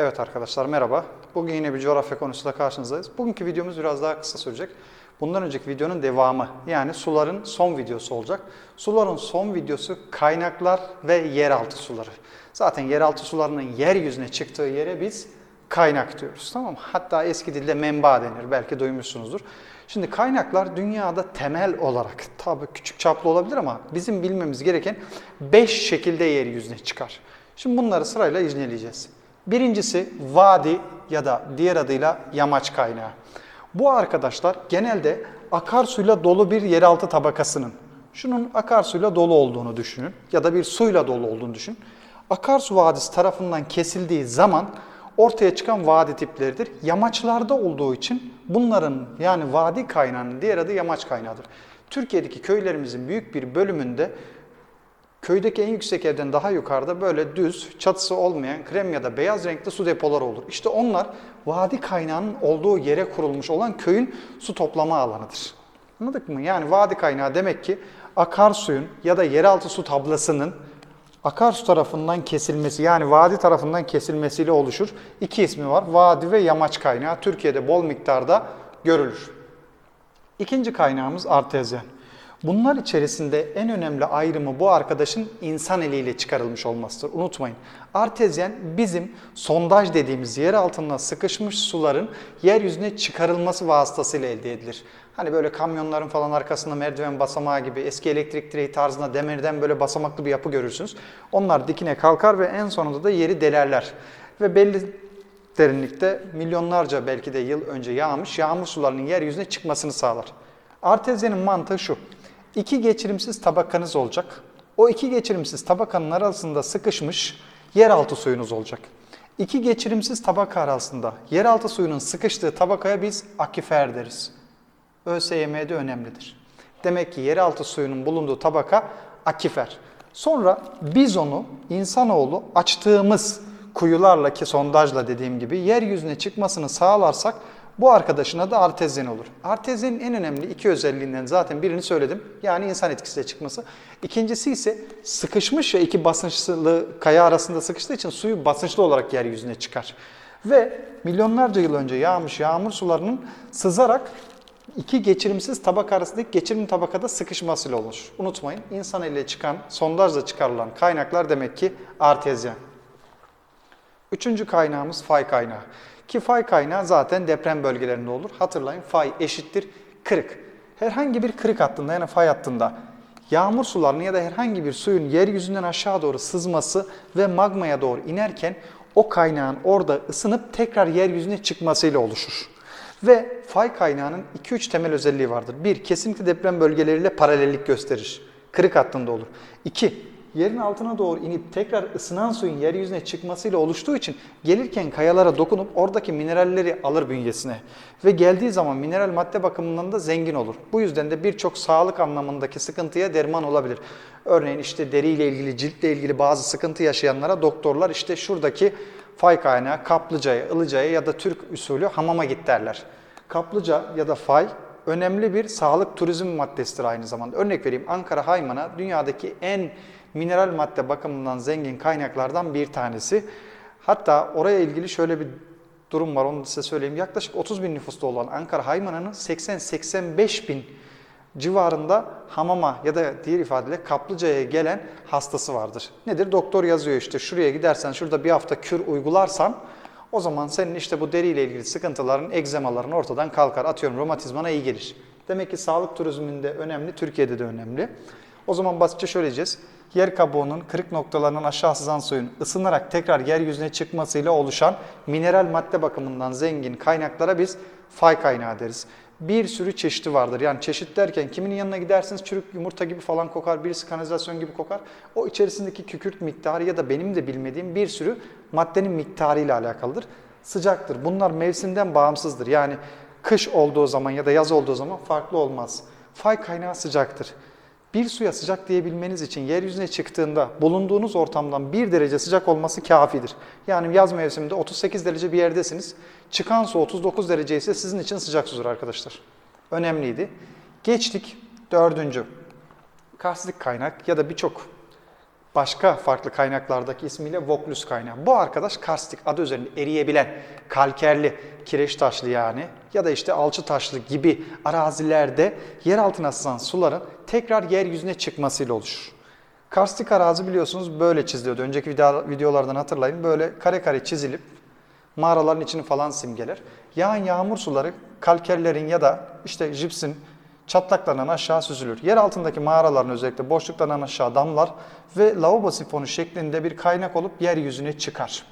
Evet arkadaşlar merhaba. Bugün yine bir coğrafya konusuyla karşınızdayız. Bugünkü videomuz biraz daha kısa sürecek. Bundan önceki videonun devamı yani suların son videosu olacak. Suların son videosu kaynaklar ve yeraltı suları. Zaten yeraltı sularının yeryüzüne çıktığı yere biz kaynak diyoruz. Tamam mı? Hatta eski dilde menba denir. Belki duymuşsunuzdur. Şimdi kaynaklar dünyada temel olarak tabii küçük çaplı olabilir ama bizim bilmemiz gereken 5 şekilde yeryüzüne çıkar. Şimdi bunları sırayla inceleyeceğiz. Birincisi vadi ya da diğer adıyla yamaç kaynağı. Bu arkadaşlar genelde akarsuyla dolu bir yeraltı tabakasının, şunun akarsuyla dolu olduğunu düşünün ya da bir suyla dolu olduğunu düşünün. Akarsu vadisi tarafından kesildiği zaman ortaya çıkan vadi tipleridir. Yamaçlarda olduğu için bunların yani vadi kaynağının diğer adı yamaç kaynağıdır. Türkiye'deki köylerimizin büyük bir bölümünde köydeki en yüksek evden daha yukarıda böyle düz, çatısı olmayan krem ya da beyaz renkli su depoları olur. İşte onlar vadi kaynağının olduğu yere kurulmuş olan köyün su toplama alanıdır. Anladık mı? Yani vadi kaynağı demek ki akarsuyun ya da yeraltı su tablasının akarsu tarafından kesilmesi yani vadi tarafından kesilmesiyle oluşur. İki ismi var. Vadi ve yamaç kaynağı Türkiye'de bol miktarda görülür. İkinci kaynağımız artezyen. Bunlar içerisinde en önemli ayrımı bu arkadaşın insan eliyle çıkarılmış olmasıdır. Unutmayın. Artezyen bizim sondaj dediğimiz yer altında sıkışmış suların yeryüzüne çıkarılması vasıtasıyla elde edilir. Hani böyle kamyonların falan arkasında merdiven basamağı gibi eski elektrik direği tarzında demirden böyle basamaklı bir yapı görürsünüz. Onlar dikine kalkar ve en sonunda da yeri delerler. Ve belli derinlikte milyonlarca belki de yıl önce yağmış yağmur sularının yeryüzüne çıkmasını sağlar. Artezyenin mantığı şu. İki geçirimsiz tabakanız olacak. O iki geçirimsiz tabakanın arasında sıkışmış yeraltı suyunuz olacak. İki geçirimsiz tabaka arasında yeraltı suyunun sıkıştığı tabakaya biz akifer deriz. ÖSYM'de önemlidir. Demek ki yeraltı suyunun bulunduğu tabaka akifer. Sonra biz onu insanoğlu açtığımız kuyularla ki sondajla dediğim gibi yeryüzüne çıkmasını sağlarsak bu arkadaşın adı artezyen olur. Artezyenin en önemli iki özelliğinden zaten birini söyledim. Yani insan etkisiyle çıkması. İkincisi ise sıkışmış ya iki basınçlı kaya arasında sıkıştığı için suyu basınçlı olarak yeryüzüne çıkar. Ve milyonlarca yıl önce yağmış yağmur sularının sızarak iki geçirimsiz tabaka arasındaki geçirim tabakada sıkışmasıyla oluşur. Unutmayın insan eliyle çıkan, sondajla çıkarılan kaynaklar demek ki artezyen. Üçüncü kaynağımız fay kaynağı. Ki fay kaynağı zaten deprem bölgelerinde olur. Hatırlayın fay eşittir kırık. Herhangi bir kırık hattında yani fay hattında yağmur sularının ya da herhangi bir suyun yeryüzünden aşağı doğru sızması ve magmaya doğru inerken o kaynağın orada ısınıp tekrar yeryüzüne çıkmasıyla oluşur. Ve fay kaynağının 2-3 temel özelliği vardır. Bir, kesinlikle deprem bölgeleriyle paralellik gösterir. Kırık hattında olur. İki, yerin altına doğru inip tekrar ısınan suyun yeryüzüne çıkmasıyla oluştuğu için gelirken kayalara dokunup oradaki mineralleri alır bünyesine. Ve geldiği zaman mineral madde bakımından da zengin olur. Bu yüzden de birçok sağlık anlamındaki sıkıntıya derman olabilir. Örneğin işte deriyle ilgili, ciltle ilgili bazı sıkıntı yaşayanlara doktorlar işte şuradaki fay kaynağı kaplıcaya, ılıcaya ya da Türk usulü hamama git derler. Kaplıca ya da fay önemli bir sağlık turizm maddesidir aynı zamanda. Örnek vereyim Ankara Hayman'a dünyadaki en mineral madde bakımından zengin kaynaklardan bir tanesi. Hatta oraya ilgili şöyle bir durum var onu size söyleyeyim. Yaklaşık 30 bin nüfusta olan Ankara Haymana'nın 80-85 bin civarında hamama ya da diğer ifadeyle kaplıcaya gelen hastası vardır. Nedir? Doktor yazıyor işte şuraya gidersen şurada bir hafta kür uygularsan o zaman senin işte bu deriyle ilgili sıkıntıların, egzemaların ortadan kalkar. Atıyorum romatizmana iyi gelir. Demek ki sağlık turizminde önemli, Türkiye'de de önemli. O zaman basitçe şöyle diyeceğiz. Yer kabuğunun kırık noktalarının aşağı sızan suyun ısınarak tekrar yeryüzüne çıkmasıyla oluşan mineral madde bakımından zengin kaynaklara biz fay kaynağı deriz. Bir sürü çeşidi vardır. Yani çeşit derken kiminin yanına gidersiniz çürük yumurta gibi falan kokar, birisi kanalizasyon gibi kokar. O içerisindeki kükürt miktarı ya da benim de bilmediğim bir sürü maddenin miktarı ile alakalıdır. Sıcaktır. Bunlar mevsimden bağımsızdır. Yani kış olduğu zaman ya da yaz olduğu zaman farklı olmaz. Fay kaynağı sıcaktır. Bir suya sıcak diyebilmeniz için yeryüzüne çıktığında bulunduğunuz ortamdan 1 derece sıcak olması kafidir. Yani yaz mevsiminde 38 derece bir yerdesiniz. Çıkan su 39 derece ise sizin için sıcak sudur arkadaşlar. Önemliydi. Geçtik dördüncü. Karstik kaynak ya da birçok başka farklı kaynaklardaki ismiyle Vaucluse kaynağı. Bu arkadaş karstik adı üzerinde eriyebilen, kalkerli, kireç taşlı yani ya da işte alçı taşlı gibi arazilerde yer altına sızan suların tekrar yeryüzüne çıkmasıyla oluşur. Karstik arazi biliyorsunuz böyle çiziliyordu. Önceki video- videolardan hatırlayın. Böyle kare kare çizilip mağaraların içini falan simgeler. Yağan yağmur suları kalkerlerin ya da işte jipsin çatlaklarından aşağı süzülür. Yer altındaki mağaraların özellikle boşluklarından aşağı damlar ve lavabo sifonu şeklinde bir kaynak olup yeryüzüne çıkar.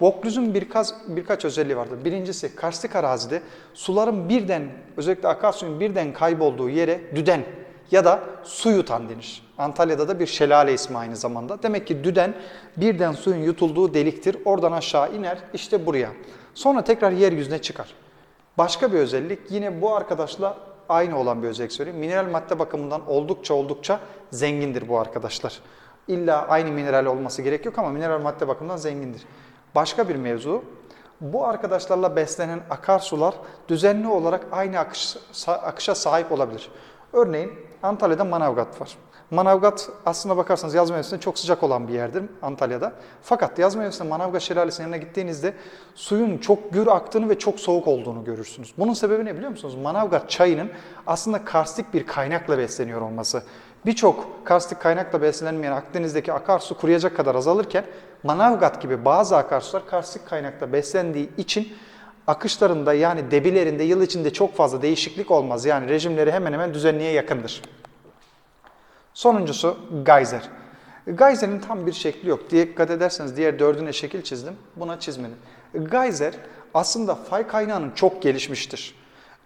Vaucluse'un birkaç, birkaç özelliği vardır. Birincisi karstik arazide suların birden özellikle akarsuyun birden kaybolduğu yere düden ya da su yutan denir. Antalya'da da bir şelale ismi aynı zamanda. Demek ki düden birden suyun yutulduğu deliktir. Oradan aşağı iner işte buraya. Sonra tekrar yeryüzüne çıkar. Başka bir özellik yine bu arkadaşla aynı olan bir özellik söyleyeyim. Mineral madde bakımından oldukça oldukça zengindir bu arkadaşlar. İlla aynı mineral olması gerek yok ama mineral madde bakımından zengindir. Başka bir mevzu, bu arkadaşlarla beslenen akarsular düzenli olarak aynı akış, akışa sahip olabilir. Örneğin Antalya'da Manavgat var. Manavgat aslına bakarsanız yaz mevsiminde çok sıcak olan bir yerdir Antalya'da. Fakat yaz mevsiminde Manavgat Şelalesi'nin yanına gittiğinizde suyun çok gür aktığını ve çok soğuk olduğunu görürsünüz. Bunun sebebi ne biliyor musunuz? Manavgat çayının aslında karstik bir kaynakla besleniyor olması. Birçok karstik kaynakla beslenmeyen Akdeniz'deki akarsu kuruyacak kadar azalırken Manavgat gibi bazı akarsular karstik kaynakla beslendiği için akışlarında yani debilerinde yıl içinde çok fazla değişiklik olmaz. Yani rejimleri hemen hemen düzenliğe yakındır. Sonuncusu geyser. Geyser'in tam bir şekli yok. Dikkat ederseniz diğer dördüne şekil çizdim. Buna çizmedim. Geyser aslında fay kaynağının çok gelişmiştir.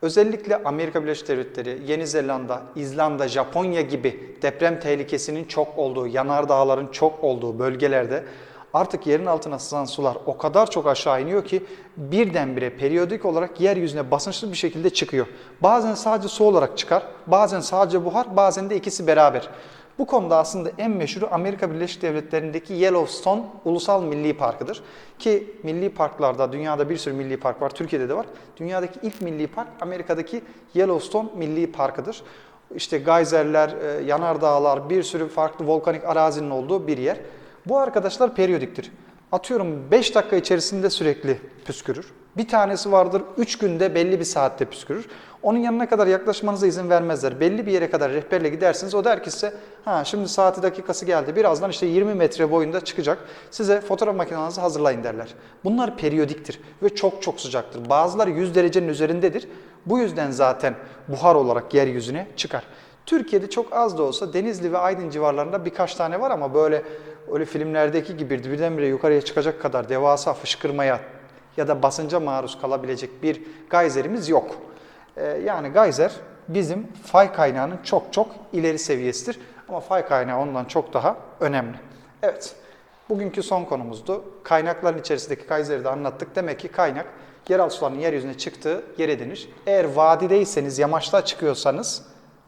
Özellikle Amerika Birleşik Devletleri, Yeni Zelanda, İzlanda, Japonya gibi deprem tehlikesinin çok olduğu, yanardağların çok olduğu bölgelerde artık yerin altına sızan sular o kadar çok aşağı iniyor ki birdenbire periyodik olarak yeryüzüne basınçlı bir şekilde çıkıyor. Bazen sadece su olarak çıkar, bazen sadece buhar, bazen de ikisi beraber. Bu konuda aslında en meşhuru Amerika Birleşik Devletleri'ndeki Yellowstone Ulusal Milli Parkı'dır. Ki milli parklarda, dünyada bir sürü milli park var, Türkiye'de de var. Dünyadaki ilk milli park Amerika'daki Yellowstone Milli Parkı'dır. İşte geyserler, e, yanardağlar, bir sürü farklı volkanik arazinin olduğu bir yer. Bu arkadaşlar periyodiktir. Atıyorum 5 dakika içerisinde sürekli püskürür. Bir tanesi vardır 3 günde belli bir saatte püskürür. Onun yanına kadar yaklaşmanıza izin vermezler. Belli bir yere kadar rehberle gidersiniz. O der ki size ha şimdi saati dakikası geldi. Birazdan işte 20 metre boyunda çıkacak. Size fotoğraf makinenizi hazırlayın derler. Bunlar periyodiktir ve çok çok sıcaktır. Bazıları 100 derecenin üzerindedir. Bu yüzden zaten buhar olarak yeryüzüne çıkar. Türkiye'de çok az da olsa Denizli ve Aydın civarlarında birkaç tane var ama böyle öyle filmlerdeki gibi birdenbire yukarıya çıkacak kadar devasa fışkırmaya ya da basınca maruz kalabilecek bir gayzerimiz yok. Ee, yani gayzer bizim fay kaynağının çok çok ileri seviyesidir. Ama fay kaynağı ondan çok daha önemli. Evet, bugünkü son konumuzdu. Kaynakların içerisindeki gayzeri de anlattık. Demek ki kaynak yeraltı sularının yeryüzüne çıktığı yere denir. Eğer vadideyseniz, yamaçta çıkıyorsanız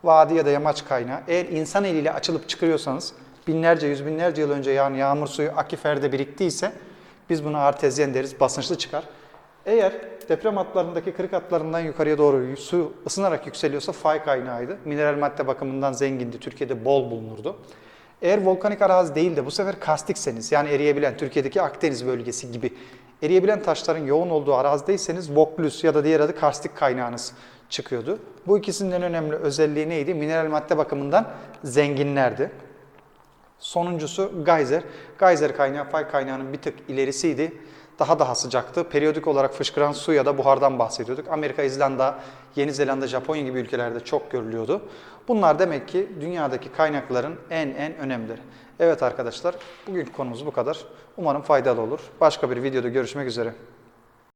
vadi ya da yamaç kaynağı. Eğer insan eliyle açılıp çıkarıyorsanız binlerce, yüz binlerce yıl önce yani yağmur suyu akiferde biriktiyse biz buna artezyen deriz, basınçlı çıkar. Eğer deprem hatlarındaki kırık hatlarından yukarıya doğru su ısınarak yükseliyorsa fay kaynağıydı. Mineral madde bakımından zengindi, Türkiye'de bol bulunurdu. Eğer volkanik arazi değil de bu sefer kastikseniz yani eriyebilen Türkiye'deki Akdeniz bölgesi gibi eriyebilen taşların yoğun olduğu arazideyseniz Vaucluse ya da diğer adı karstik kaynağınız çıkıyordu. Bu ikisinin en önemli özelliği neydi? Mineral madde bakımından zenginlerdi. Sonuncusu geyser. Geyser kaynağı fay kaynağının bir tık ilerisiydi. Daha daha sıcaktı. Periyodik olarak fışkıran su ya da buhardan bahsediyorduk. Amerika, İzlanda, Yeni Zelanda, Japonya gibi ülkelerde çok görülüyordu. Bunlar demek ki dünyadaki kaynakların en en önemlileri. Evet arkadaşlar, bugünkü konumuz bu kadar. Umarım faydalı olur. Başka bir videoda görüşmek üzere.